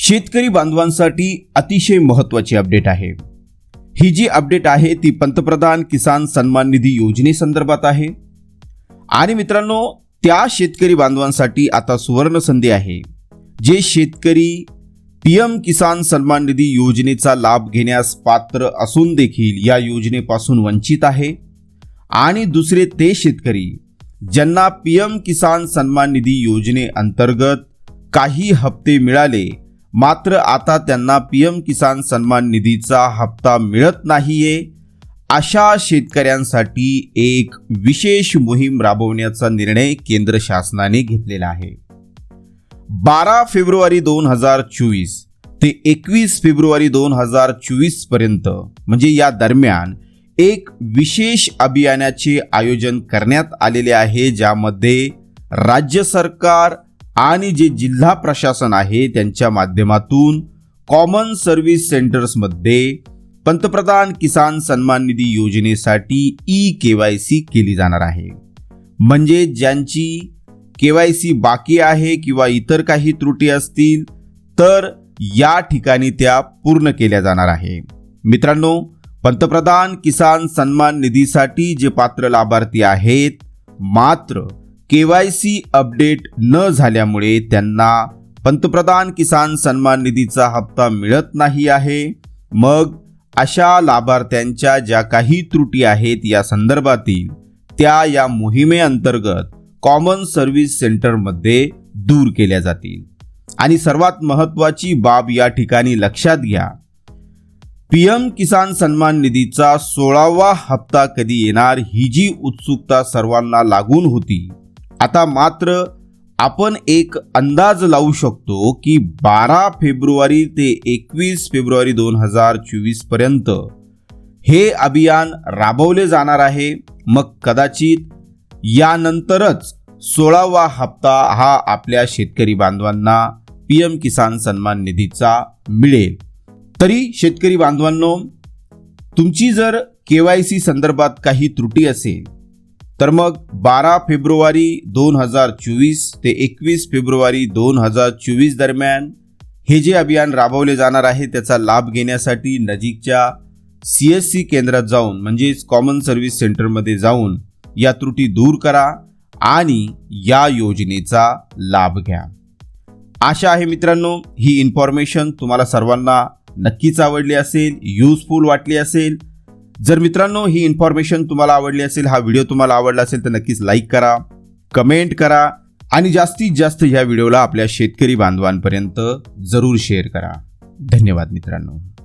शेतकरी बांधवांसाठी अतिशय महत्त्वाची अपडेट आहे. ही जी अपडेट आहे ती पंतप्रधान किसान सन्मान निधी योजनेसंदर्भात आहे. आणि मित्रांनो त्या शेतकरी बांधवांसाठी आता सुवर्ण संधी आहे. जे शेतकरी पी एम किसान सन्मान निधी योजनेचा लाभ घेण्यास पात्र असून देखील या योजनेपासून वंचित आहे. आणि दुसरे ते शेतकरी ज्यांना पी एम किसान सन्मान निधी योजनेअंतर्गत काही हप्ते मिळाले मात्र आता त्यांना पी एम किसान सन्मान निधीचा हप्ता मिळत नाहीये. अशा शेतकऱ्यांसाठी एक विशेष मोहीम राबवण्याचा निर्णय केंद्र शासनाने घेतलेला आहे. बारा फेब्रुवारी दोन हजार चोवीस ते एकवीस फेब्रुवारी दोन हजार चोवीसपर्यंत म्हणजे या दरम्यान एक विशेष अभियानाचे आयोजन करण्यात आलेले आहे ज्यामध्ये राज्य सरकार आणि जे जिल्हा प्रशासन आहे त्यांच्या माध्यमातून कॉमन सर्व्हिस सेंटर्समध्ये पंतप्रधान किसान सन्मान निधी योजनेसाठी ई के वाय सी केली जाणार आहे. म्हणजे ज्यांची के वाय सी बाकी आहे किंवा इतर काही त्रुटी असतील तर या ठिकाणी त्या पूर्ण केल्या जाणार आहे. मित्रांनो पंतप्रधान किसान सन्मान निधीसाठी जे पात्र लाभार्थी आहेत मात्र के वाय सी अपडेट न झाल्यामुळे त्यांना पंतप्रधान किसान सन्मान निधीचा हप्ता मिळत नाही आहे. मग अशा लाभार्थ्यांच्या ज्या काही त्रुटी आहेत या संदर्भातील त्या या मोहिमेअंतर्गत कॉमन सर्व्हिस सेंटरमध्ये दूर केल्या जातील. आणि सर्वात महत्त्वाची बाब या ठिकाणी लक्षात घ्या. पी एम किसान सन्मान निधीचा सोळावा हप्ता कधी येणार ही जी उत्सुकता सर्वांना लागून होती आता मात्र आपण एक अंदाज लावू शकतो की बारा फेब्रुवारी ते एकवीस फेब्रुवारी दोन हजार चोवीसपर्यंत हे अभियान राबवले जाणार आहे. मग कदाचित यानंतरच सोळावा हप्ता हा आपल्या शेतकरी बांधवांना पी एम किसान सन्मान निधीचा मिळेल. तरी शेतकरी बांधवांनो तुमची जर के वाय सी संदर्भात काही त्रुटी असेल तर मग बारा फेब्रुवारी दोन हजार चोवीस ते एकवीस फेब्रुवारी दोन हजार चोवीस दरम्यान हे जे अभियान राबवले जाणार आहे त्याचा लाभ घेण्यासाठी नजीकच्या सी एस सी केंद्रात जाऊन म्हणजेच कॉमन सर्व्हिस सेंटरमध्ये जाऊन या त्रुटी दूर करा आणि या योजनेचा लाभ घ्या. आशा आहे मित्रांनो ही इन्फॉर्मेशन तुम्हाला सर्वांना नक्कीच आवडली असेल युजफुल वाटली असेल. जर मित्रांनो ही इन्फॉर्मेशन तुम्हाला आवडली असेल हा व्हिडिओ तुम्हाला आवडला असेल तर नक्कीच लाईक करा कमेंट करा आणि जास्तीत जास्त ह्या व्हिडिओला आपल्या शेतकरी बांधवांपर्यंत जरूर शेअर करा. धन्यवाद मित्रांनो.